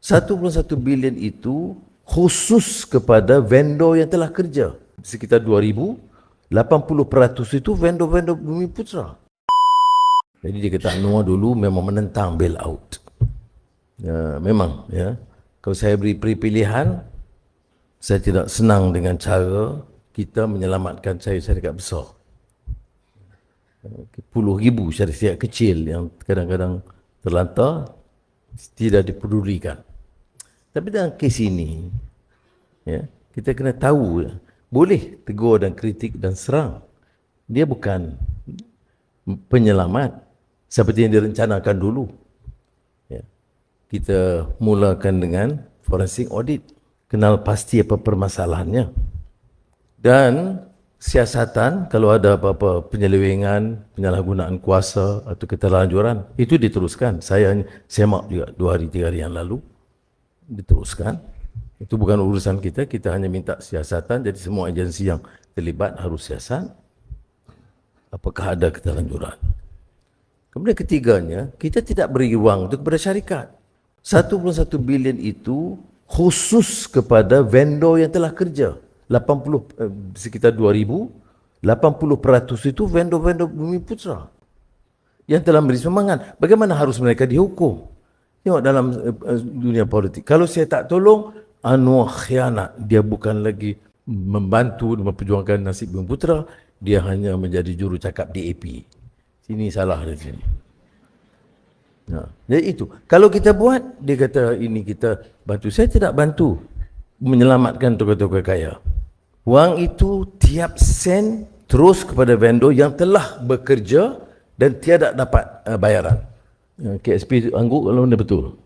1.1 bilion itu khusus kepada vendor yang telah kerja. Sekitar 2000, 80% itu vendor-vendor Bumi Putra. Jadi dia kata Anwar dulu memang menentang bail out. Ya, memang ya. Kalau saya beri pilihan, saya tidak senang dengan cara kita menyelamatkan syarikat besar. Puluh ribu syarikat kecil yang kadang-kadang terlantar tidak dipedulikan. Tapi dalam kes ini, ya, kita kena tahu ya, boleh tegur dan kritik dan serang. Dia bukan penyelamat seperti yang direncanakan dulu. Ya. Kita mulakan dengan forensik audit. Kenal pasti apa permasalahannya. Dan siasatan kalau ada apa-apa penyelewengan, penyalahgunaan kuasa atau keterlanjuran, itu diteruskan. Saya semak juga dua hari, tiga hari yang lalu. Diteruskan. Itu bukan urusan kita, kita hanya minta siasatan. Jadi semua agensi yang terlibat harus siasat. Apakah ada keterlanjuran? Kemudian ketiganya, kita tidak beri ruang untuk kepada syarikat. 1.1 bilion itu khusus kepada vendor yang telah kerja. 80 eh, sekitar 2000, 80% itu vendor-vendor Bumi Putra. Yang telah beri semangat. Bagaimana harus mereka dihukum? Tengok dalam eh, eh, dunia politik. Kalau saya tak tolong, Anwar khianat. Dia bukan lagi membantu memperjuangkan nasib Bumi Putra. Dia hanya menjadi juru cakap DAP. Sini salah di sini. Nah, jadi itu. Kalau kita buat, dia kata ini kita bantu. Saya tidak bantu menyelamatkan tokoh-tokoh kaya. Wang itu tiap sen terus kepada vendor yang telah bekerja dan tiada dapat uh, bayaran. KSP angguk kalau mana betul.